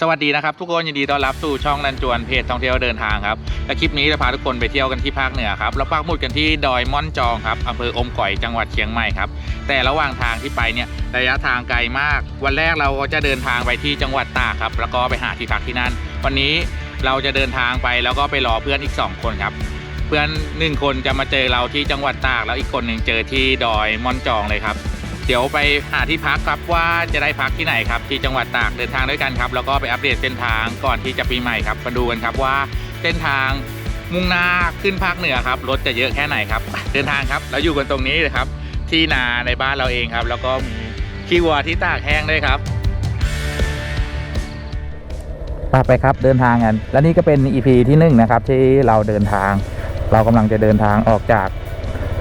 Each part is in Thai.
สวัสดีนะครับทุกคนยินดีต้อนรับสู่ช่องนันจวนเพจท่องเที่ยวเดินทางครับและคลิปนี้จะพาทุกคนไปเที่ยวกันที่ภาคเหนือครับแล้วปักหมุดกันที่ดอยม่อนจองครับอำเภออมก่อยจังหวัดเชียงใหม่ครับแต่ระหว่างทางที่ไปเนี่ยระยะทางไกลมาก วันแรกเราก็จะเดินทางไปที่จังหวัดตากครับแล้วก็ไปหาที่พักที่นั่น วันนี้เราจะเดินทางไปแล้วก็ไปรอเพื่อนอีก 2 คนครับเพื่อนหนึ่งคนจะมาเจอเราที่จังหวัดตากแล้วอีกคนหนึ่งเจอที่ดอยม่อนจองเลยครับ เดี๋ยวไปหาที่พักครับว่าจะได้พักที่ไหนครับ ที่จังหวัดตากเดินทางด้วยกันครับ แล้วก็ไปอัปเดตเส้นทางก่อนที่จะปีใหม่ครับมาดูกันครับว่าเส้นทางมุ่งหน้าขึ้นภาคเหนือครับรถจะเยอะแค่ไหนครับ เดินทางครับแล้วอยู่กันตรงนี้เลยครับ ที่นาในบ้านเราเองครับ แล้วก็มีขี้วัวที่ตากแห้งด้วยครับไปครับเดินทางกันและนี่ก็เป็น EP ที่หนึ่งนะครับที่เราเดินทาง เรากำลังจะเดินทางออกจาก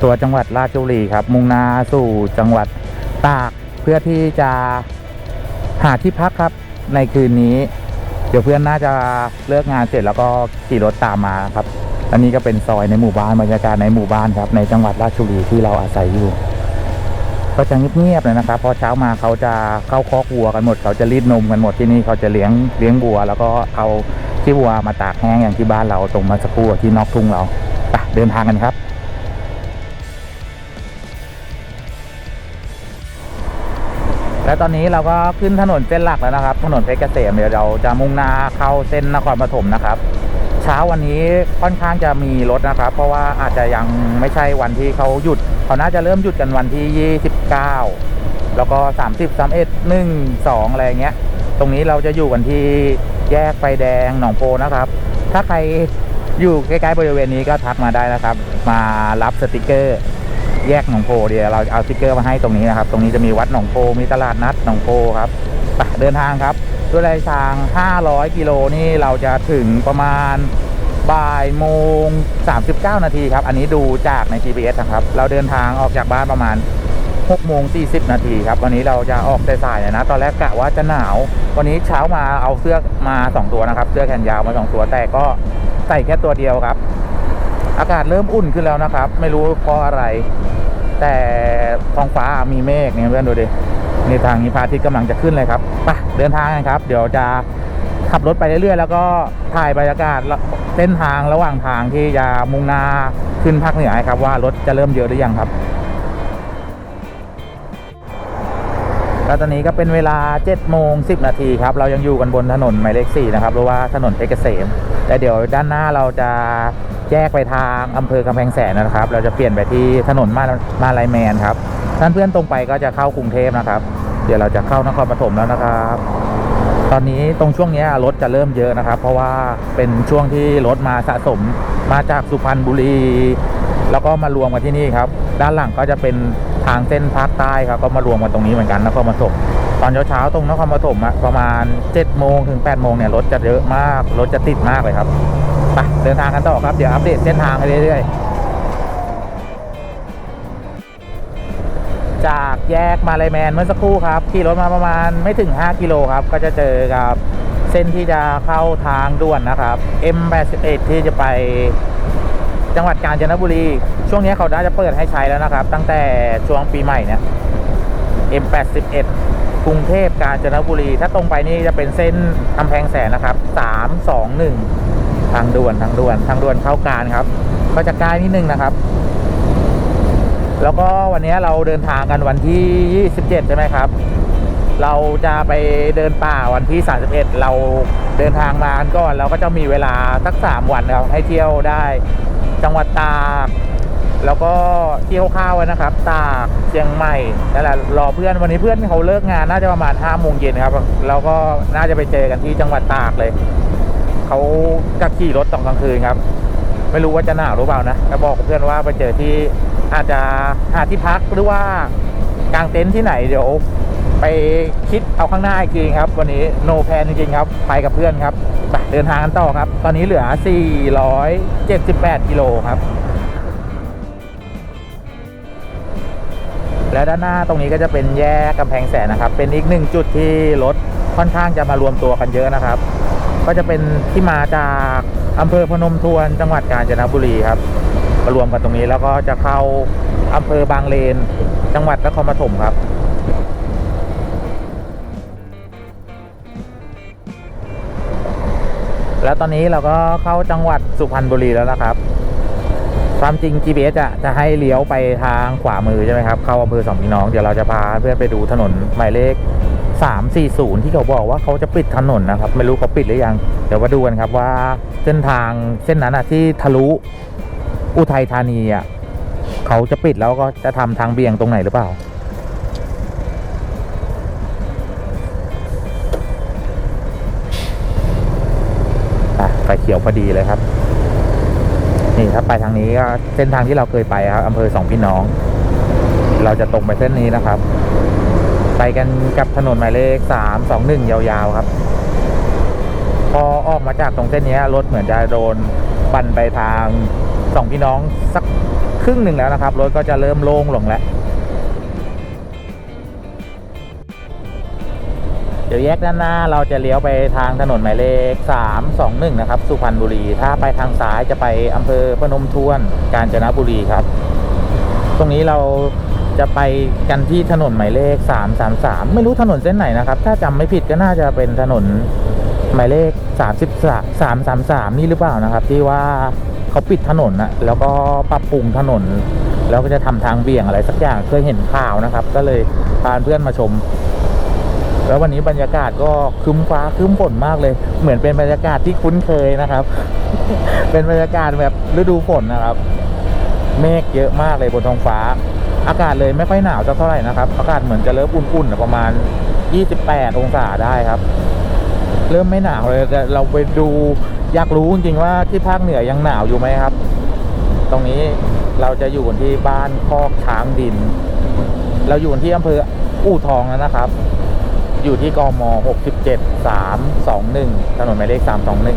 ตัวจังหวัดราชบุรีครับ มุ่งหน้าสู่จังหวัด ตากเพื่อที่จะหาที่พักครับในคืนนี้ เดี๋ยวเพื่อนน่าจะเลิกงานเสร็จแล้วก็ขี่รถตามมาครับอันนี้ก็เป็นซอยในหมู่บ้านบรรยากาศในหมู่บ้านครับในจังหวัดราชบุรีที่เราอาศัยอยู่ ก็จะเงียบๆเลยนะครับ พอเช้ามาเขาจะเข้าคอกวัวกันหมด เขาจะรีดนมกันหมดที่นี่เขาจะเลี้ยงเลี้ยงวัว แล้วก็เอาที่วัวมาตากแห้งอย่างที่บ้านเราตรงมาสักครู่ที่นอกทุ่งเราไปเดินทางกันครับ และตอนนี้เราก็ขึ้นถนนเส้นหลักแล้วนะครับ ถนนเพชรเกษมเดี๋ยวเราจะมุ่งหน้าเข้าเส้นนครปฐมนะครับ เช้าวันนี้ค่อนข้างจะมีรถนะครับ เพราะว่าอาจจะยังไม่ใช่วันที่เขาหยุด เขาน่าจะเริ่มหยุดกันวันที่ 29 แล้วก็ 30 31 1 2อะไรเงี้ย ตรงนี้เราจะอยู่กันที่แยกไฟแดงหนองโพนะครับ ถ้าใครอยู่ใกล้ๆบริเวณนี้ก็ทักมาได้นะครับ มารับสติกเกอร์ แยกหนองโพเดี๋ยวเราเอาสติกเกอร์มาให้ตรงนี้นะครับ ตรงนี้จะมีวัดหนองโพมีตลาดนัดหนองโพครับปเดินทางครับ ด้วยระยะทาง 500 กิโลนี่เราจะถึงประมาณบ่ายโมง 39 นาทีครับ อันนี้ดูจากใน GPS นะครับ เราเดินทางออกจากบ้านประมาณ6โมง40 นาทีครับ วันนี้เราจะออกสายๆเลยนะ ตอนแรกกะว่าจะหนาว วันนี้เช้ามาเอาเสื้อมา 2 ตัวนะครับ เสื้อแขนยาวมา 2 ตัว แต่ก็ใส่แค่ตัวเดียวครับ อากาศเริ่มอุ่นขึ้นแล้วนะครับ ไม่รู้เพราะอะไร แต่ท้องฟ้ามีเมฆเนี่ยเพื่อนดูดิในทางนี้พระอาทิตย์กำลังจะขึ้นเลยครับไปเดินทางกันครับ เดี๋ยวจะขับรถไปเรื่อยๆ แล้วก็ถ่ายบรรยากาศเส้นทางระหว่างทางที่จะมุ่งหน้าขึ้นภาคเหนือครับว่ารถจะเริ่มเยอะหรือยังครับแล้วตอนนี้ก็เป็นเวลา7โมง10 นาทีครับ เรายังอยู่กันบนถนนหมายเลข4นะครับหรือว่าถนนเพชรเกษมแต่เดี๋ยวด้านหน้าเราจะ แยกไปทางอำเภอกำแพงแสนนะครับ เราจะเปลี่ยนไปที่ถนนมามาลายแมนครับท่านเพื่อนตรงไปก็จะเข้ากรุงเทพนะครับ เดี๋ยวเราจะเข้านครปฐมแล้วนะครับ ตอนนี้ตรงช่วงนี้รถจะเริ่มเยอะนะครับ เพราะว่าเป็นช่วงที่รถมาสะสมมาจากสุพรรณบุรี แล้วก็มารวมกันที่นี่ครับ ด้านหลังก็จะเป็นทางเส้นภาคใต้ครับ ก็มารวมกันตรงนี้เหมือนกันนครปฐมตอนเช้าๆตรงนครปฐมอะประมาณ7โมงถึง8โมงเนี่ยรถจะเยอะมากรถจะติดมากเลยครับ ไปเดินทางกันต่อครับ เดี๋ยวอัปเดตเส้นทางไปเรื่อยๆ จากแยกมาลายแมนเมื่อสักครู่ครับขี่รถมาประมาณไม่ถึง 5 กิโลครับ ก็จะเจอกับเส้นที่จะเข้าทางด่วนนะครับ M81 ที่จะไปจังหวัดกาญจนบุรี ช่วงนี้เขาน่าจะเปิดให้ใช้แล้วนะครับ ตั้งแต่ช่วงปีใหม่เนี่ย M81 กรุงเทพกาญจนบุรี ถ้าตรงไปนี่จะเป็นเส้นกำแพงแสนนะครับ 321 ทางด่วนทางด่วนทางด่วนเข้าการครับก็จะใกล้นิดนึงนะครับ แล้วก็วันนี้เราเดินทางกันวันที่ 27 ใช่ไหมครับ เราจะไปเดินป่าวันที่ 31 เราเดินทางมาก่อนเราก็จะมีเวลาสัก 3 วันครับให้เที่ยวได้จังหวัดตากแล้วก็เที่ยวข้าวๆนะครับ ตากเชียงใหม่นั่นแหละรอเพื่อนวันนี้เพื่อนเขาเลิกงานน่าจะประมาณ5โมงเย็นครับ แล้วก็น่าจะไปเจอกันที่จังหวัดตากเลย เขาจะขี่รถตอนกลางคืนครับ ไม่รู้ว่าจะหนาวหรือเปล่านะก็บอกเพื่อนว่าไปเจอที่อาจจะหาที่พักหรือว่ากางเต็นท์ที่ไหนเดี๋ยวไปคิดเอาข้างหน้าอีกทีครับ วันนี้โนแพนจริงๆครับ ไปกับเพื่อนครับไปเดินทางกันต่อครับ ตอนนี้เหลือ 478 กิโลครับ และด้านหน้าตรงนี้ก็จะเป็นแยกกำแพงแสนนะครับ เป็นอีกหนึ่งจุดที่รถค่อนข้างจะมารวมตัวกันเยอะนะครับ ก็จะเป็นที่มาจากอำเภอพนมทวนจังหวัดกาญจนบุรีครับมารวมกันตรงนี้แล้วก็จะเข้าอำเภอบางเลน จังหวัดนครปฐมครับ แล้วตอนนี้เราก็เข้าจังหวัดสุพรรณบุรีแล้วนะครับ ความจริง GPS จะจะให้เลี้ยวไปทางขวามือใช่ไหมครับ เข้าอำเภอสองพี่น้อง เดี๋ยวเราจะพาเพื่อนไปดูถนนหมายเลข 340 ที่เขาบอกว่าเขาจะปิดถนนนะครับ ไม่รู้เขาปิดหรือยัง เดี๋ยวมาดูกันครับว่าเส้นทางเส้นนั้นอะที่ทะลุอุทัยธานีอะเขาจะปิดแล้วก็จะทำทางเบี่ยงตรงไหนหรือเปล่า ไฟเขียวพอดีเลยครับ นี่ถ้าไปทางนี้ก็เส้นทางที่เราเคยไปครับอำเภอสองพี่น้อง เราจะตรงไปเส้นนี้นะครับ ไปกันกับถนนหมายเลขสามสองหนึ่งยาวๆครับ พอออกมาจากตรงเส้นนี้รถเหมือนจะโดนปั่นไปทางสองพี่น้องสักครึ่งหนึ่งแล้วนะครับ รถก็จะเริ่มโล่งลงแล้ว เดี๋ยวแยกด้านหน้าเราจะเลี้ยวไปทางถนนหมายเลข 321 นะครับ สุพรรณบุรี ถ้าไปทางซ้ายจะไปอำเภอพนมทวนกาญจนบุรีครับ ตรงนี้เรา จะไปกันที่ถนนหมายเลข 333 ไม่รู้ถนนเส้นไหนนะครับ ถ้าจำไม่ผิดก็น่าจะเป็นถนนหมายเลข 33 333 นี่หรือเปล่านะครับ ที่ว่าเขาปิดถนนนะแล้วก็ปรับปรุงถนน แล้วก็จะทำทางเบี่ยงอะไรสักอย่างเคยเห็นข่าวนะครับ ก็เลยพาเพื่อนมาชม แล้ววันนี้บรรยากาศก็คึ้มฟ้าคึ้มฝนมากเลย เหมือนเป็นบรรยากาศที่คุ้นเคยนะครับ เป็นบรรยากาศแบบฤดูฝนนะครับ เมฆเยอะมากเลยบนท้องฟ้า อากาศเลยไม่ค่อยหนาวสักเท่าไหร่นะครับ อากาศเหมือนจะเริ่มอุ่นๆนะประมาณ 28 องศาได้ครับ เริ่มไม่หนาวเลยเราไปดูอยากรู้จริงๆว่าที่ภาคเหนือยังหนาวอยู่ไหมครับ ตรงนี้เราจะอยู่กันที่บ้านคอกช้างดิน เราอยู่กันที่อำเภออู่ทองแล้วนะครับ อยู่ที่กม 67 321 ถนนหมายเลข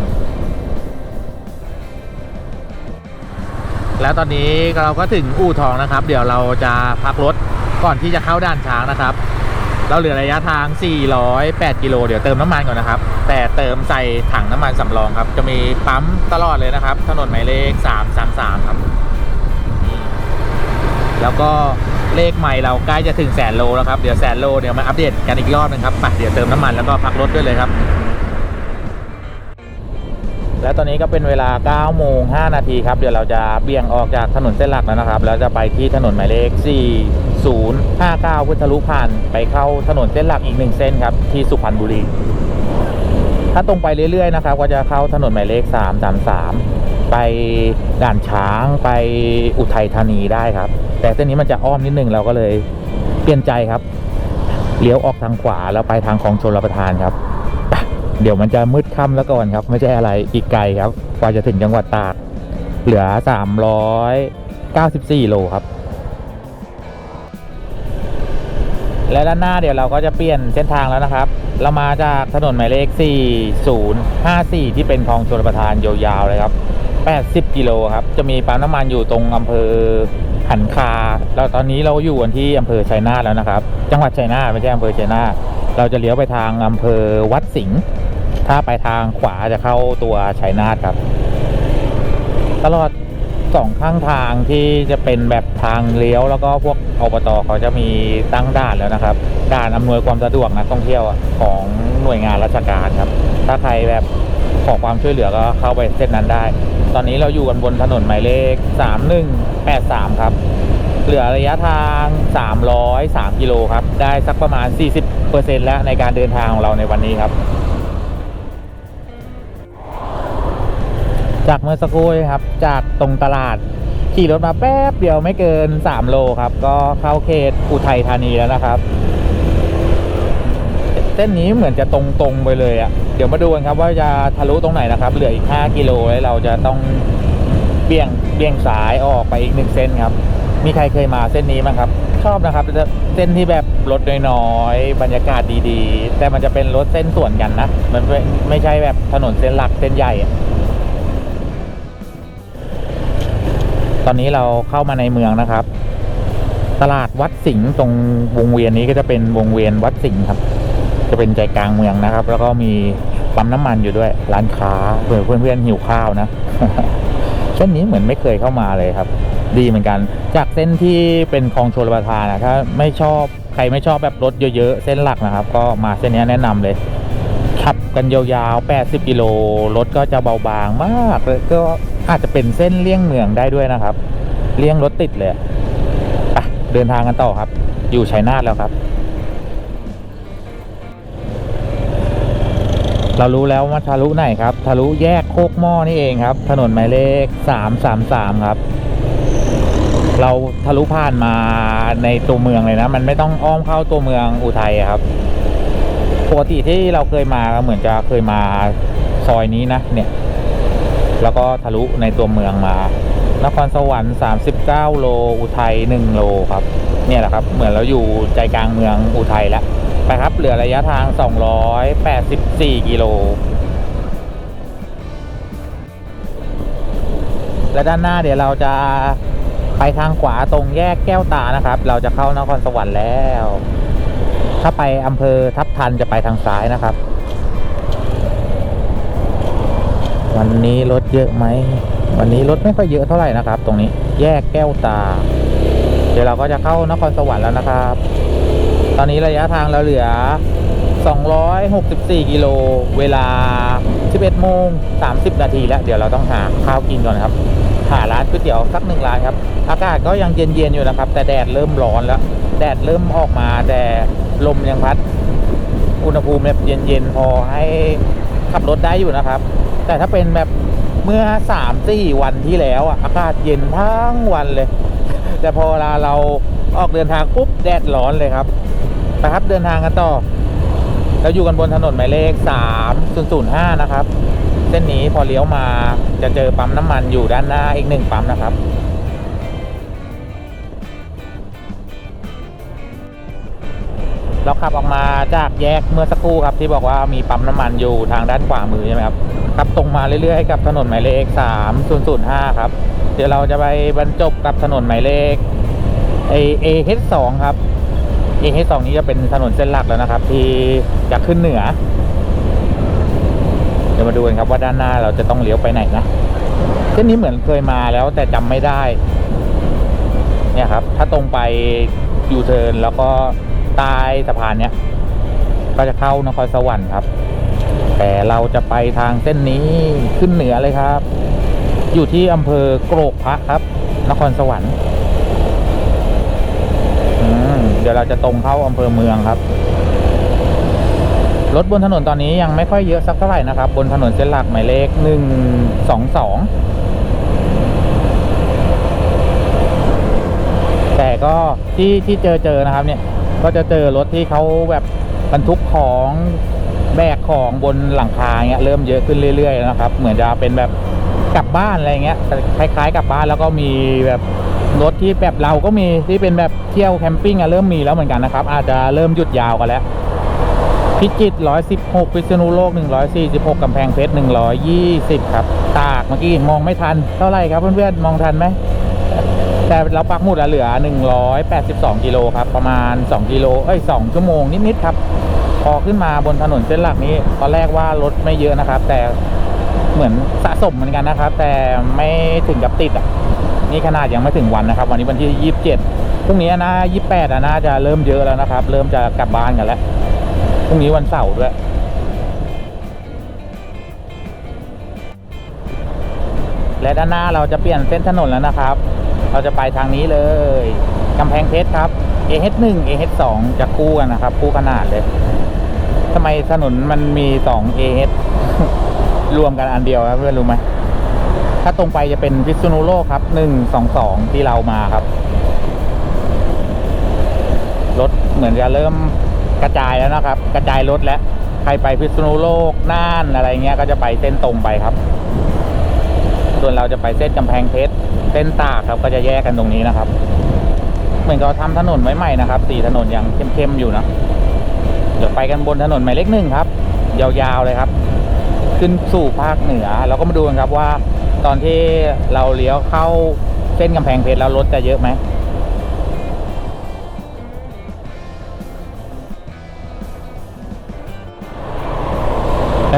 321 แล้วตอนนี้เราก็ถึงอู่ทองนะครับ เดี๋ยวเราจะพักรถก่อนที่จะเข้าด่านช้างนะครับ เราเหลือระยะทาง 408 กิโล เดี๋ยวเติมน้ำมันก่อนนะครับ แต่เติมใส่ถังน้ำมันสำรองครับ จะมีปั๊มตลอดเลยนะครับ ถนนหมายเลข 333 ครับ แล้วก็เลขใหม่เราใกล้จะถึงแสนโลแล้วครับ เดี๋ยวแสนโลเดี๋ยวมาอัปเดตกันอีกรอบหนึงครับไปเดี๋ยวเติมน้ำมันแล้วก็พักรถด้วยเลยครับ แล้วตอนนี้ก็เป็นเวลา9โมง5นาทีครับ เดี๋ยวเราจะเบี่ยงออกจากถนนเส้นหลักแล้วนะครับ แล้วจะไปที่ถนนหมายเลข 4059 พุทธลุผ่านไปเข้าถนนเส้นหลักอีกหนึ่งเส้นครับ ที่สุพรรณบุรี ถ้าตรงไปเรื่อยๆนะครับ ก็จะเข้าถนนหมายเลข 333 ไปด่านช้างไปอุทัยธานีได้ครับ แต่เส้นนี้มันจะอ้อมนิดนึงเราก็เลยเปลี่ยนใจครับ เลี้ยวออกทางขวาแล้วไปทางคลองชลประทานครับ เดี๋ยวมันจะมืดค่ำแล้วก่อนครับ ไม่ใช่อะไรอีกไกลครับ กว่าจะถึงจังหวัดตาก เหลือ 394 โลครับ และด้านหน้าเดี๋ยวเราก็จะเปลี่ยนเส้นทางแล้วนะครับ เรามาจากถนนหมายเลข 4054 ที่เป็นคลองชลประทานยาวๆเลยครับ 80 กิโลครับ จะมีปั๊มน้ำมันอยู่ตรงอำเภอหันคาแล้วตอนนี้เราอยู่กันที่อำเภอชัยนาทแล้วนะครับ จังหวัดชัยนาทไม่ใช่อำเภอชัยนาทเราจะเลี้ยวไปทางอำเภอวัดสิงห์ ถ้าไปทางขวาจะเข้าตัวชัยนาทครับ ตลอดสองข้างทางที่จะเป็นแบบทางเลี้ยวแล้วก็พวกอบตเขาจะมีตั้งด่านแล้วนะครับ ด่านอำนวยความสะดวกนักท่องเที่ยวของหน่วยงานราชการครับ ถ้าใครแบบขอความช่วยเหลือก็เข้าไปเส้นนั้นได้ ตอนนี้เราอยู่กันบนถนนหมายเลข 3183 ครับ เหลือระยะทาง 303 กิโลครับ ได้สักประมาณ 40%แล้วในการเดินทางของเราในวันนี้ครับ จากเมื่อสักครู่ครับ จากตรงตลาดขี่รถมาแป๊บเดียวไม่เกิน 3 โลครับ ก็เข้าเขตอุทัยธานีแล้วนะครับ เส้นนี้เหมือนจะตรงๆไปเลยอะ่ะเดี๋ยวมาดูกันครับว่าจะทะลุตรงไหนนะครับ เหลืออีก 5 กิโลแล้วเราจะต้องเบี่ยงเบี่ยงสายออกไปอีกหนึ่งเส้นครับ มีใครเคยมาเส้นนี้มั้งครับ ชอบนะครับเส้นที่แบบรถน้อยๆบรรยากาศดีๆ แต่มันจะเป็นรถเส้นส่วนกันนะ มันไม่ไม่ใช่แบบถนนเส้นหลักเส้นใหญ่ ตอนนี้เราเข้ามาในเมืองนะครับ ตลาดวัดสิงห์ตรงวงเวียนนี้ก็จะเป็นวงเวียนวัดสิงห์ครับ จะเป็นใจกลางเมืองนะครับ แล้วก็มีปั๊มน้ำมันอยู่ด้วย ร้านค้าเพื่อเพื่อนๆหิวข้าวนะเส้นนี้เหมือนไม่เคยเข้ามาเลยครับ ดีเหมือนกัน จากเส้นที่เป็นคลองชลประทานนะถ้าไม่ชอบใครไม่ชอบแบบรถเยอะๆเส้นหลักนะครับ ก็มาเส้นนี้แนะนำเลยขขับกันยาวๆ 80 กิโลรถก็จะเบาบางมากเลยก็ อาจจะเป็นเส้นเลี่ยงเมืองได้ด้วยนะครับ เลี่ยงรถติดเลยไปเดินทางกันต่อครับ อยู่ชัยนาทแล้วครับ เรารู้แล้วว่าทะลุไหนครับ ทะลุแยกโคกหม้อนี่เองครับ ถนนหมายเลข 333 ครับ เราทะลุผ่านมาในตัวเมืองเลยนะ มันไม่ต้องอ้อมเข้าตัวเมืองอุทัยครับปกติที่เราเคยมาเหมือนจะเคยมาซอยนี้นะเนี่ย แล้วก็ทะลุในตัวเมืองมา นครสวรรค์ 39 โล อุทัย 1 โลครับ เนี่ยแหละครับ เหมือนเราอยู่ใจกลางเมืองอุทัยแล้ว ไปครับ เหลือระยะทาง 284 กิโล และด้านหน้าเดี๋ยวเราจะไปทางขวาตรงแยกแก้วตานะครับ เราจะเข้านครสวรรค์แล้ว ถ้าไปอำเภอทับทันจะไปทางซ้ายนะครับ วันนี้รถเยอะไหม วันนี้รถไม่ค่อยเยอะเท่าไหร่นะครับ ตรงนี้แยกแก้วตา เดี๋ยวเราก็จะเข้านครสวรรค์แล้วนะครับ ตอนนี้ระยะทางเราเหลือ 264 กิโล เวลา 11โมง30 นาทีแล้ว เดี๋ยวเราต้องหาข้าวกินก่อนครับ หาร้านก๋วยเตี๋ยวสักหนึ่งร้านครับ อากาศก็ยังเย็นๆอยู่นะครับ แต่แดดเริ่มร้อนแล้ว แดดเริ่มออกมาแต่ลมยังพัด อุณหภูมิแบบเย็นๆพอให้ขับรถได้อยู่นะครับ แต่ถ้าเป็นแบบเมื่อสามสี่วันที่แล้วอะอากาศเย็นทั้งวันเลย แต่พอเวลาเราออกเดินทางปุ๊บแดดร้อนเลยครับไปครับเดินทางกันต่อเราอยู่กันบนถนนหมายเลข3005 นะครับ เส้นนี้พอเลี้ยวมาจะเจอปั๊มน้ำมันอยู่ด้านหน้าอีกหนึ่งปั๊มนะครับ เราขับออกมาจากแยกเมื่อสักครู่ครับที่บอกว่ามีปั๊มน้ำมันอยู่ทางด้านขวามือใช่ไหมครับขับตรงมาเรื่อยๆกับถนนหมายเลข3005ครับ เดี๋ยวเราจะไปบรรจบกับถนนหมายเลขเอเอเฮสองครับเอเฮสองนี้จะเป็นถนนเส้นหลักแล้วนะครับ ที่จะขึ้นเหนือ เดี๋ยวมาดูกันครับว่าด้านหน้าเราจะต้องเลี้ยวไปไหนนะเส้นนี้เหมือนเคยมาแล้วแต่จำไม่ได้ เนี่ยครับ ถ้าตรงไปยูเทิร์นแล้วก็ ใต้สะพานเนี้ยก็จะเข้านครสวรรค์ครับ แต่เราจะไปทางเส้นนี้ขึ้นเหนือเลยครับ อยู่ที่อำเภอโกรกพระครับ นครสวรรค์เดี๋ยวเราจะตรงเข้าอำเภอเมืองครับ รถบนถนนตอนนี้ยังไม่ค่อยเยอะสักเท่าไหร่นะครับ บนถนนเส้นหลักหมายเลขหนึ่งสองสองแต่ก็ที่ที่เจอเจอนะครับเนี่ย ก็จะเจอรถที่เขาแบบบรรทุกของแบกของบนหลังคาเงี้ยเริ่มเยอะขึ้นเรื่อยๆแล้วนะครับ เหมือนจะเป็นแบบกลับบ้านอะไรเงี้ยคล้ายๆกลับบ้านแล้วก็มีแบบรถที่แบบเราก็มีที่เป็นแบบเที่ยวแคมปิ้งอะเริ่มมีแล้วเหมือนกันนะครับ อาจจะเริ่มหยุดยาวกันแล้ว พิจิตร116 พิษณุโลก 146กำแพงเพชร120 ครับ ตากเมื่อกี้มองไม่ทันเท่าไหร่ครับเพื่อนๆมองทันไหม แต่เราปักหมุดแล้วเหลือ 182 กิโลครับ ประมาณ 2 กิโล เอ้ย 2 ชั่วโมงนิด ๆ ครับ พอขึ้นมาบนถนนเส้นหลักนี้ ตอนแรกว่ารถไม่เยอะนะครับ แต่เหมือนสะสมเหมือนกันนะครับ แต่ไม่ถึงกับติดอะ นี่ขนาดยังไม่ถึงวันนะครับ วันนี้วันที่ 27พรุ่งนี้นะ28อะน่าจะเริ่มเยอะแล้วนะครับ เริ่มจะกลับบ้านกันแล้วพรุ่งนี้วันเสาร์ด้วยและด้านหน้าเราจะเปลี่ยนเส้นถนนแล้วนะครับ เราจะไปทางนี้เลยกำแพงเพชรครับ AH1 AH2 จะคู่กันนะครับ คู่ขนาดเลยทำไมถนนมันมีสอง AH รวมกันอันเดียวครับเพื่อนรู้ไหมถ้าตรงไปจะเป็นพิษณุโลกครับ122ที่เรามาครับ รถเหมือนจะเริ่มกระจายแล้วนะครับ กระจายรถแล้วใครไปพิษณุโลกน่านอะไรเงี้ยก็จะไปเส้นตรงไปครับ ส่วนเราจะไปเส้นกำแพงเพชร เส้นตากครับก็จะแยกกันตรงนี้นะครับ เหมือนเขาทำถนนไว้ใหม่นะครับสีถนนยังเข้มๆอยู่นะเดี๋ยวไปกันบนถนนหมายเลขหนึ่งครับ ยาวๆเลยครับ ขึ้นสู่ภาคเหนือเราก็มาดูกันครับว่า ตอนที่เราเลี้ยวเข้าเส้นกำแพงเพชรแล้วรถจะเยอะไหม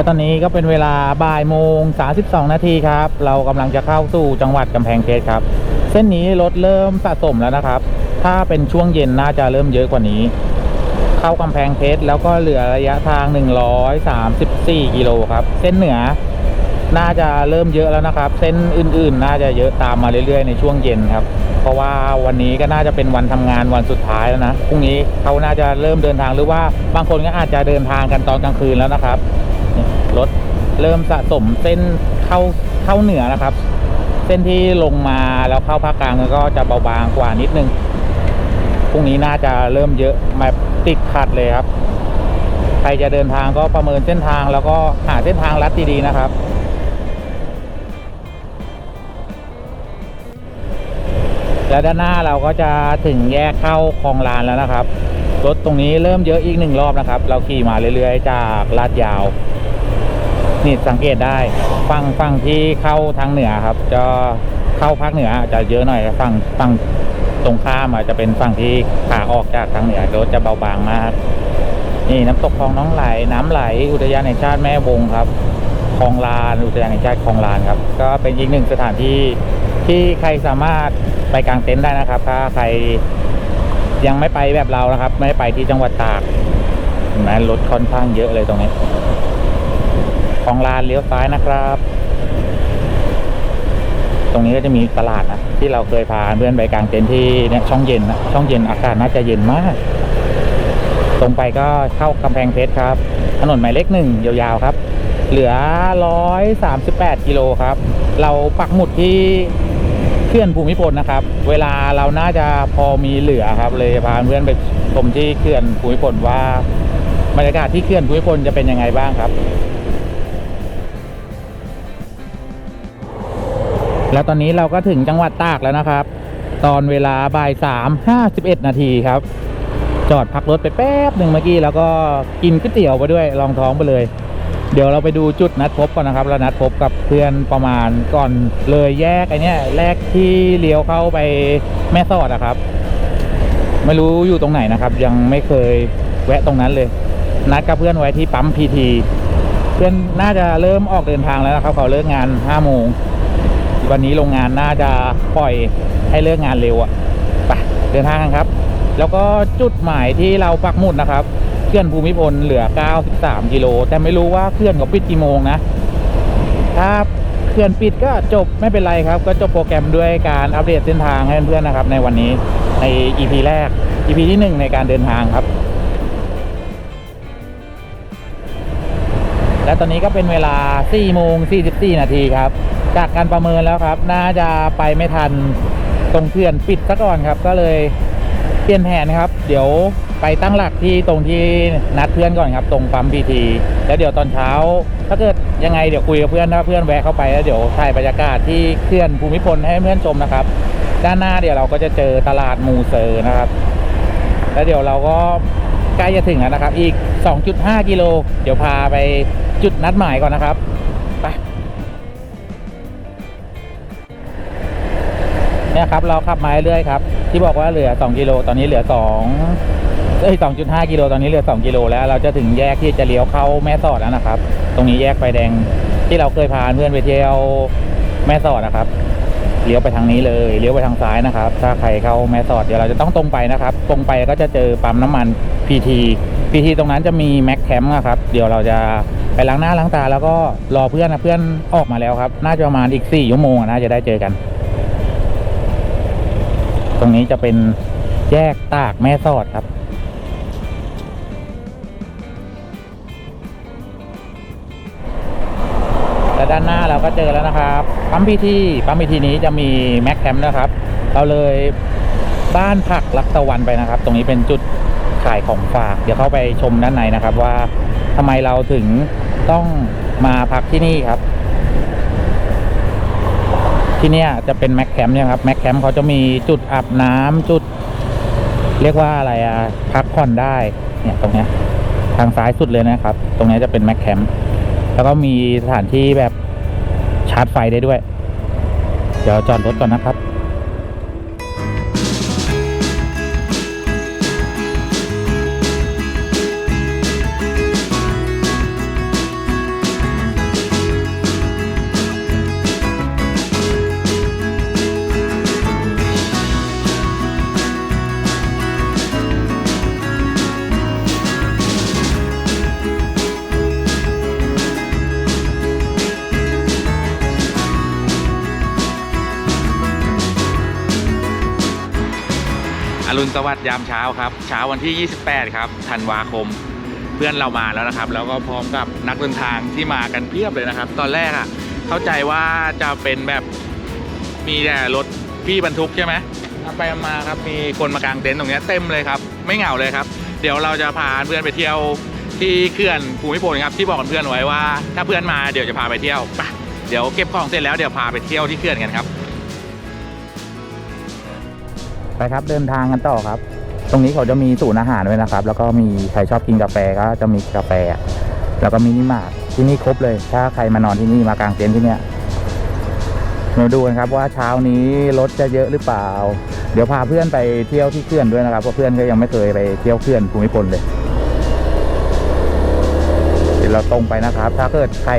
และตอนนี้ก็เป็นเวลาบ่ายโมง32 นาทีครับ เรากำลังจะเข้าสู่จังหวัดกำแพงเพชรครับ เส้นนี้รถเริ่มสะสมแล้วนะครับ ถ้าเป็นช่วงเย็นน่าจะเริ่มเยอะกว่านี้ เข้ากำแพงเพชรแล้วก็เหลือระยะทาง 134 กิโลครับ เส้นเหนือน่าจะเริ่มเยอะแล้วนะครับ เส้นอื่นๆ น่าจะเยอะตามมาเรื่อยๆ ในช่วงเย็นครับ เพราะว่าวันนี้ก็น่าจะเป็นวันทำงานวันสุดท้ายแล้วนะพรุ่งนี้เขาน่าจะเริ่มเดินทางหรือว่าบางคนก็อาจจะเดินทางกันตอนกลางคืนแล้วนะครับ เริ่มสะสมเส้นเข้าเข้าเหนือนะครับ เส้นที่ลงมาแล้วเข้าภาคกลางก็จะเบาบางกว่านิดนึงพรุ่งนี้น่าจะเริ่มเยอะแบบติดขัดเลยครับ ใครจะเดินทางก็ประเมินเส้นทางแล้วก็หาเส้นทางลัดดีๆนะครับ และด้านหน้าเราก็จะถึงแยกเข้าคลองลานแล้วนะครับรถตรงนี้เริ่มเยอะอีกหนึ่งรอบนะครับ เราขี่มาเรื่อยๆ จากลาดยาว นี่สังเกตได้ฝั่งฝั่งที่เข้าทางเหนือครับ จะเข้าภาคเหนือจะเยอะหน่อยฝั่งฝั่งตรงข้ามอาจจะเป็นฝั่งที่ขาออกจากทางเหนือรถจะเบาบางมาก นี่น้ำตกคลองน้องไหลน้ำไหล อุทยานแห่งชาติแม่วงครับคลองลานอุทยานแห่งชาติคลองลานครับ ก็เป็นอีกหนึ่งสถานที่ที่ใครสามารถไปกางเต็นท์ได้นะครับ ถ้าใครยังไม่ไปแบบเรานะครับ ไม่ได้ไปที่จังหวัดตากเห็นไหมรถค่อนข้างเยอะเลยตรงนี้ คลองลานเลี้ยวซ้ายนะครับ ตรงนี้ก็จะมีตลาดนะที่เราเคยพาเพื่อนไปกางเต็นท์ที่เนี่ยช่องเย็นนะช่องเย็นอากาศน่าจะเย็นมาก ตรงไปก็เข้ากำแพงเพชรครับ ถนนหมายเลขหนึ่งยาวๆครับ เหลือ138กิโลครับ เราปักหมุดที่เขื่อนภูมิพลนะครับ เวลาเราน่าจะพอมีเหลือครับ เลยพาเพื่อนไปชมที่เขื่อนภูมิพลว่าบรรยากาศที่เขื่อนภูมิพลจะเป็นยังไงบ้างครับ แล้วตอนนี้เราก็ถึงจังหวัดตากแล้วนะครับ ตอนเวลาบ่ายสามห้าสิบเอ็ดนาทีครับ จอดพักรถไปแป๊บหนึ่งเมื่อกี้ แล้วก็กินก๋วยเตี๋ยวไปด้วยลองท้องไปเลย เดี๋ยวเราไปดูจุดนัดพบก่อนนะครับเรานัดพบกับเพื่อนประมาณก่อนเลยแยกไอเนี้ยแรกที่เลี้ยวเข้าไปแม่สอดอะครับ ไม่รู้อยู่ตรงไหนนะครับ ยังไม่เคยแวะตรงนั้นเลย นัดกับเพื่อนไว้ที่ปั๊มพีทีเพื่อนน่าจะเริ่มออกเดินทางแล้วนะครับเขาเลิกงานห้าโมง วันนี้โรงงานน่าจะปล่อยให้เลิกงานเร็วอะไปเดินทางกันครับ แล้วก็จุดหมายที่เราปักหมุดนะครับเขื่อนภูมิพลเหลือ 93 กิโล แต่ไม่รู้ว่าเขื่อนเขาปิดกี่โมงนะ ถ้าเขื่อนปิดก็จบไม่เป็นไรครับ ก็จบโปรแกรมด้วยการอัปเดตเส้นทางให้เพื่อนๆนะครับ ในวันนี้ใน EP แรก EP ที่ 1 ในการเดินทางครับ และตอนนี้ก็เป็นเวลา 4 โมง 44 นาทีครับ จากการประเมินแล้วครับ น่าจะไปไม่ทันตรงเขื่อนปิดซะก่อนครับ ก็เลยเปลี่ยนแผนครับ เดี๋ยวไปตั้งหลักที่ตรงที่นัดเพื่อนก่อนครับ ตรงปั๊มพีทีแล้วเดี๋ยวตอนเช้า ถ้าเกิดยังไงเดี๋ยวคุยกับเพื่อนถ้าเพื่อนแวะเข้าไปแล้วเดี๋ยวถ่ายบรรยากาศที่เขื่อนภูมิพลให้เพื่อนชมนะครับ ด้านหน้าเดี๋ยวเราก็จะเจอตลาดมูเซอร์นะครับ แล้วเดี๋ยวเราก็ใกล้จะถึงแล้วนะครับ อีก 2.5 กิโล เดี๋ยวพาไปจุดนัดหมายก่อนนะครับ ไป เนี่ยครับเราขับมาเรื่อยครับ ที่บอกว่าเหลือ 2 กิโลตอนนี้เหลือ2เอ้ย2.5 กิโลตอนนี้เหลือ 2 กิโลแล้ว เราจะถึงแยกที่จะเลี้ยวเข้าแม่สอดแล้วนะครับ ตรงนี้แยกไฟแดงที่เราเคยพาเพื่อนไปเที่ยวแม่สอดนะครับเลี้ยวไปทางนี้เลยเลี้ยวไปทางซ้ายนะครับ ถ้าใครเข้าแม่สอดเดี๋ยวเราจะต้องตรงไปนะครับ ตรงไปก็จะเจอปั๊มน้ำมัน PT PT ตรงนั้นจะมีแม็กแคมป์ครับ เดี๋ยวเราจะไปล้างหน้าล้างตาแล้วก็รอเพื่อนนะเพื่อนออกมาแล้วครับ น่าจะประมาณอีก4ชั่วโมงอะน่าจะได้เจอกัน ตรงนี้จะเป็นแยกตากแม่สอดครับและด้านหน้าเราก็เจอแล้วนะครับ ปั๊มพีทีปั๊มพีทีนี้จะมีแม็กแคมป์นะครับ เราเลยบ้านผักลักตะวันไปนะครับ ตรงนี้เป็นจุดขายของฝาก เดี๋ยวเข้าไปชมด้านในนะครับว่าทำไมเราถึงต้องมาพักที่นี่ครับ ที่เนี่ยจะเป็นแม็กแคมป์เนี่ยครับแม็กแคมป์เขาจะมีจุดอาบน้ำจุด เรียกว่าอะไรอะพักผ่อนได้เนี่ยตรงเนี้ยทางซ้ายสุดเลยนะครับ ตรงนี้จะเป็นแม็กแคมป์แล้วก็มีสถานที่แบบชาร์จไฟได้ด้วย เดี๋ยวจอดรถก่อนนะครับ อรุณสวัสดิ์ยามเช้าครับ เช้าวันที่ 28 ครับธันวาคม เพื่อนเรามาแล้วนะครับ แล้วก็พร้อมกับนักเดินทางที่มากันเพียบเลยนะครับ ตอนแรกอะ เข้าใจว่าจะเป็นแบบมีแต่รถพี่บรรทุกใช่ไหมไปมาครับมีคนมากางเต็นท์ตรงนี้เต็มเลยครับ ไม่เหงาเลยครับ เดี๋ยวเราจะพาเพื่อนไปเที่ยวที่เขื่อนภูมิพลครับที่บอกกับเพื่อนไว้ว่า ถ้าเพื่อนมาเดี๋ยวจะพาไปเที่ยวไปเดี๋ยวเก็บของเสร็จแล้วเดี๋ยวพาไปเที่ยวที่เขื่อนกันครับ ไปครับเดินทางกันต่อครับ ตรงนี้เขาจะมีศูนย์อาหารด้วยนะครับ แล้วก็มีใครชอบกินกาแฟก็จะมีกาแฟ แล้วก็มินิมาร์ทที่นี่ครบเลย ถ้าใครมานอนที่นี่มากางเต็นท์ที่เนี้ยมาดูกันครับว่าเช้านี้รถจะเยอะหรือเปล่า เดี๋ยวพาเพื่อนไปเที่ยวที่เขื่อนด้วยนะครับเพราะเพื่อนก็ยังไม่เคยไปเที่ยวเขื่อนภูมิพลเลยเดี๋ยวเราตรงไปนะครับ ถ้าเกิดใคร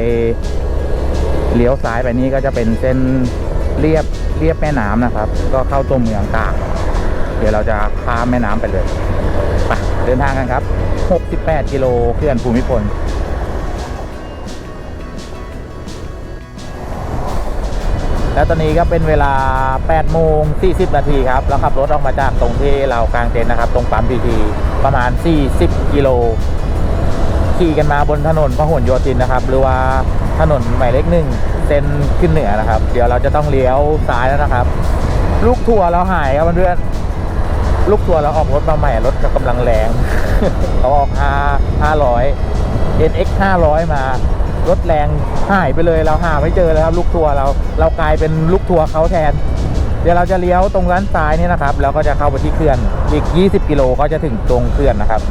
เลี้ยวซ้ายไปนี้ก็จะเป็นเส้นเรียบเรียบแม่น้ำนะครับ ก็เข้าตัวเมืองตาก เดี๋ยวเราจะข้ามแม่น้ำไปเลยไปเดินทางกันครับ 68 กิโลเขื่อนภูมิพลแล้วตอนนี้ก็เป็นเวลา 8 โมง 40 นาทีครับ แล้วขับรถออกมาจากตรงที่เรากลางเต็นท์นะครับ ตรงปั๊มพีทีประมาณ 40 กิโล ขี่กันมาบนถนนพหลโยธินนะครับ หรือว่าถนนหมายเลขหนึ่งเส้นขึ้นเหนือนะครับ เดี๋ยวเราจะต้องเลี้ยวซ้ายแล้วนะครับ ลูกทัวร์เราหายครับเพื่อน ลูกทัวร์เราออกรถมาใหม่รถกำลังแรงเขาออก5 500 NX 500 มารถแรงหายไปเลยเราหาไม่เจอแล้วครับลูกทัวร์เราเรากลายเป็นลูกทัวร์เขาแทน เดี๋ยวเราจะเลี้ยวตรงร้านซ้ายนี่นะครับแล้วก็จะเข้าไปที่เขื่อนอีก 20 กิโลก็จะถึงตรงเขื่อนนะครับ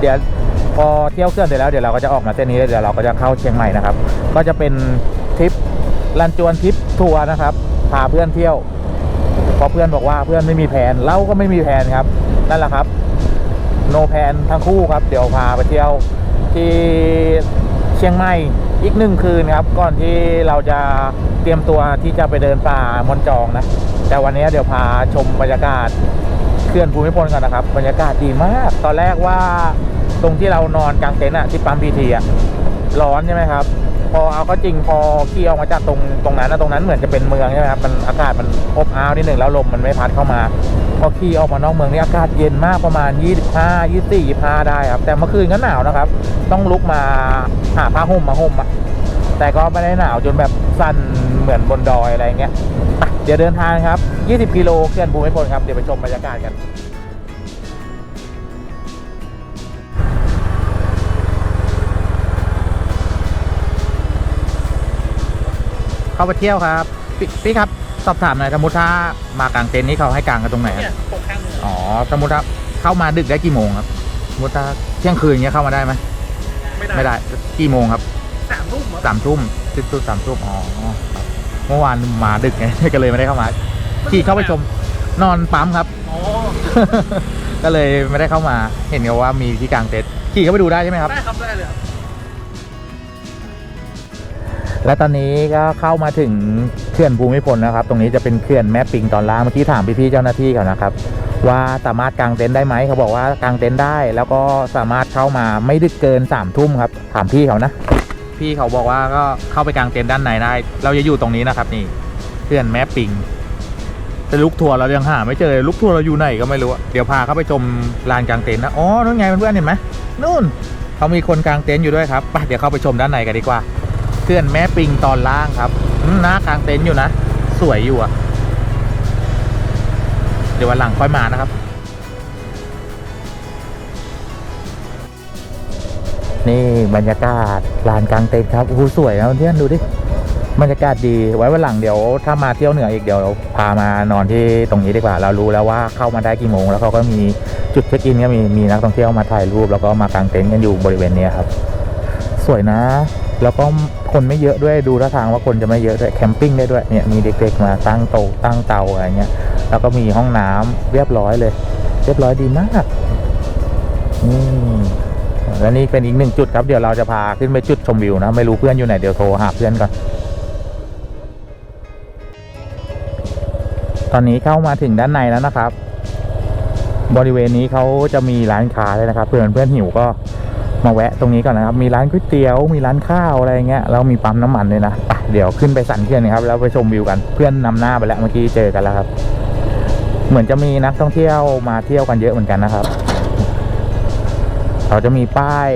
เดี๋ยวพอเที่ยวเขื่อนเสร็จแล้วเดี๋ยวเราก็จะออกมาเส้นนี้เดี๋ยวเราก็จะเข้าเชียงใหม่นะครับ ก็จะเป็นทริปลันจวนทริปทัวร์นะครับพาเพื่อนเที่ยว เพราะเพื่อนบอกว่าเพื่อนไม่มีแผนเราก็ไม่มีแผนครับ นั่นแหละครับ โนแผนทั้งคู่ครับ เดี๋ยวพาไปเที่ยวที่เชียงใหม่อีกหนึ่งคืนครับ ก่อนที่เราจะเตรียมตัวที่จะไปเดินป่ามอนจองนะ แต่วันนี้เดี๋ยวพาชมบรรยากาศเขื่อนภูมิพลกันนะครับ บรรยากาศดีมาก ตอนแรกว่าตรงที่เรานอนกลางเต็นท์อะที่ปั๊มพีทีอะร้อนใช่ไหมครับ พอเอาก็จริงพอขี่ออกมาจากตรงตรงนั้นนะตรงนั้นเหมือนจะเป็นเมืองใช่ไหมครับมันอากาศมันอบอ้าวนิดหนึ่งแล้วลมมันไม่พัดเข้ามาพอขี่ออกมานอกเมืองนี่อากาศเย็นมากประมาณ 25 24 25ได้ครับแต่เมื่อคืนก็หนาวนะครับ ต้องลุกมาหาผ้าห่มมาห่มอะแต่ก็ไม่ได้หนาวจนแบบสั่นเหมือนบนดอยอะไรเงี้ยเดี๋ยวเดินทางครับ 20 กิโลเขื่อนภูมิพลครับเดี๋ยวไปชมบรรยากาศกัน เข้าไปเที่ยวครับพพี่ครับสอบถามหน่อยสมมติถ้ามากางเต็นท์นี่เขาให้กางกันตรงไหนครับเนี่ยตรงข้างเมืองอ๋อสมมติถ้าเข้ามาดึกได้กี่โมงครับสมมติถ้าเที่ยงคืนเงี้ยเข้ามาได้ไหมไม่ได้ไม่ได้กี่โมงครับสามทุ่มเหรอสามทุ่มสิบทุ่มสามทุ่มอ๋อครับเมื่อวานมาดึกไง ก็เลยไม่ได้เข้ามาขี่เข้าไปชมนอนปั๊มครับ อ๋อก็เลยไม่ได้เข้ามา เห็นเขาว่ามีที่กลางเต็นท์ขี่เข้าไปดูได้ใช่ไหมครับ ได้ครับได้เลยครับ และตอนนี้ก็เข้ามาถึงเขื่อนภูมิพลนะครับ ตรงนี้จะเป็นเขื่อนแม่ปิงตอนล่างเมื่อกี้ถามพี่ๆเจ้าหน้าที่เขานะครับ ว่าสามารถกางเต็นท์ได้ไหมเขาบอกว่ากางเต็นท์ได้ แล้วก็สามารถเข้ามาไม่ดึกเกินสามทุ่มครับถามพี่เขานะ พี่เขาบอกว่าก็เข้าไปกางเต็นท์ด้านในได้ เราจะอยู่ตรงนี้นะครับนี่เขื่อนแม่ปิงแต่ลูกทัวร์เรายังหาไม่เจอลูกทัวร์เราอยู่ไหนก็ไม่รู้เดี๋ยวพาเข้าไปชมลานกางเต็นท์นะอ๋อนู่นไงเพื่อนเห็นไหมนู่นเขามีคนกางเต็นท์อยู่ด้วยครับไปเดี๋ยวเข้าไปชมด้านในกันดีกว่า ขื่อนแม่ปิงตอนล่างครับหน้ากลางเต็นท์อยู่นะ สวยอยู่อะเดี๋ยววันหลังค่อยมานะครับ นี่บรรยากาศลานกลางเต็นท์ครับโอ้โหสวยนะเพื่อนดูดิบรรยากาศดีไว้วันหลังเดี๋ยว ถ้ามาเที่ยวเหนืออีกเดี๋ยวพามานอนที่ตรงนี้ดีกว่า เรารู้แล้วว่าเข้ามาได้กี่โมง แล้วเขาก็มีจุดเช็คอินก็มีมีนักท่องเที่ยวมาถ่ายรูปแล้วก็มากางเต็นท์กันอยู่บริเวณนี้ครับ สวยนะ แล้วก็คนไม่เยอะด้วยดูท่าทางว่าคนจะไม่เยอะด้วยแคมปิ้งได้ด้วยเนี่ยมีเด็กๆมาตั้งโต๊ะตั้งเตาอะไรเงี้ยแล้วก็มีห้องน้ำเรียบร้อยเลย เรียบร้อยดีมากอืมและนี่เป็นอีกหนึ่งจุดครับเดี๋ยวเราจะพาขึ้นไปจุดชมวิวนะไม่รู้เพื่อนอยู่ไหนเดี๋ยวโทรหาเพื่อนก่อนตอนนี้เข้ามาถึงด้านในแล้วนะครับ บริเวณนี้เขาจะมีร้านค้าเลยนะครับเพื่อนเพื่อนหิวก็ มาแวะตรงนี้ก่อนนะครับ มีร้านก๋วยเตี๋ยว มีร้านข้าวอะไรเงี้ย แล้วมีปั๊มน้ำมันด้วยนะไปเดี๋ยวขึ้นไปสันเขื่อนครับ แล้วไปชมวิวกัน เพื่อนนำหน้าไปแล้วเมื่อกี้เจอกันแล้วครับ เหมือนจะมีนักท่องเที่ยวมาเที่ยวกันเยอะเหมือนกันนะครับ เราจะมีป้าย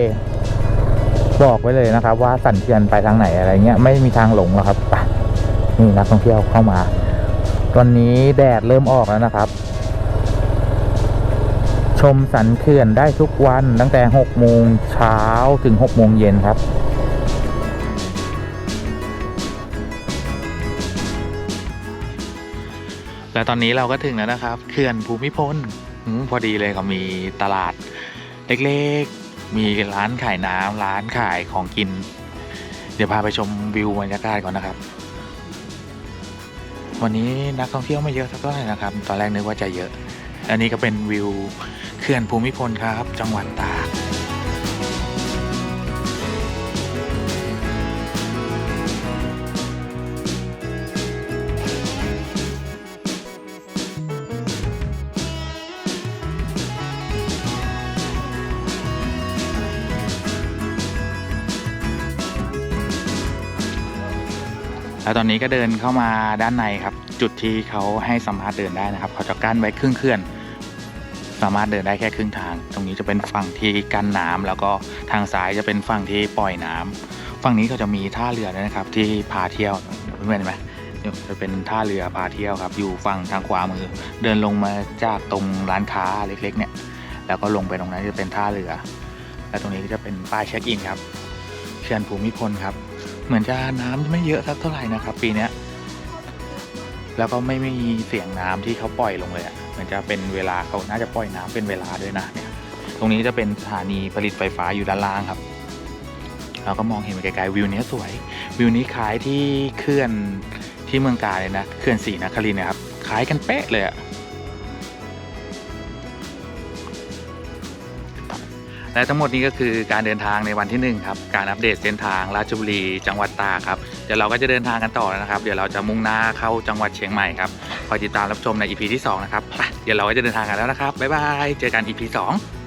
บอกไว้เลยนะครับ ว่าสันเขื่อนไปทางไหนอะไรเงี้ย ไม่มีทางหลงหรอกครับนี่นักท่องเที่ยวเข้ามา ตอนนี้แดดเริ่มออกแล้วนะครับ มสันเขื่อนได้ทุกวันตั้งแต่ 6 โมงเช้าถึง 6 โมงเย็นครับ และตอนนี้เราก็ถึงแล้วนะครับเขื่อนภูมิพลพอดีเลยเขามีตลาด เล็กๆ มีร้านขายน้ำร้านขายของกิน เดี๋ยวพาไปชมวิวบรรยากาศก่อนนะครับ วันนี้นักท่องเที่ยวไม่เยอะสักเท่าไหร่นะครับ ตอนแรกนึกว่าจะเยอะอันนี้ก็เป็นวิว ขื่อนภูมิพลครับ จังหวัดตากแล้วตอนนี้ก็เดินเข้ามาด้านในครับ จุดที่เขาให้สามารถเดินได้นะครับเขาจะกั้นไว้ครึ่งเขื่อน สามารถเดินได้แค่ครึ่งทาง ตรงนี้จะเป็นฝั่งที่กั้นน้ำแล้วก็ทางซ้ายจะเป็นฝั่งที่ปล่อยน้ำฝั่งนี้ก็จะมีท่าเรือด้วยนะครับ ที่พาเที่ยวเพื่อนๆเห็นไหมเนี่ยจะเป็นท่าเรือพาเที่ยวครับ อยู่ฝั่งทางขวามือ เดินลงมาจากตรงร้านค้าเล็ก ๆ เนี่ย แล้วก็ลงไปตรงนั้นจะเป็นท่าเรือ และตรงนี้ก็จะเป็นป้ายเช็คอินครับเขื่อนภูมิพลครับ เหมือนจะน้ำไม่เยอะสักเท่าไหร่นะครับ ปีเนี้แล้วก็ไม่มีเสียงน้ำที่เขาปล่อยลงเลยอะ่ะ เหมือนจะเป็นเวลาเขาน่าจะปล่อยน้ำเป็นเวลาด้วยนะเนี่ยตรงนี้จะเป็นสถานีผลิตไฟฟ้าอยู่ด้านล่างครับเราก็มองเห็นไกลๆวิวนี้สวย วิวนี้คล้ายที่เขื่อนที่เมืองกาเลยนะเขื่อนศรีนครินนะครับคล้ายกันเป๊ะเลยอะและทั้งหมดนี้ก็คือการเดินทางในวันที่หนึ่งครับ การอัปเดตเส้นทางราชบุรี จังหวัดตากครับ เดี๋ยวเราก็จะเดินทางกันต่อแล้วนะครับ เดี๋ยวเราจะมุ่งหน้าเข้าจังหวัดเชียงใหม่ครับ อยติดตามรับชมใน EP ที่ 2 นะครับ เดี๋ยวเราก็จะเดินทางกันแล้วนะครับ บ๊ายบาย เจอกัน EP 2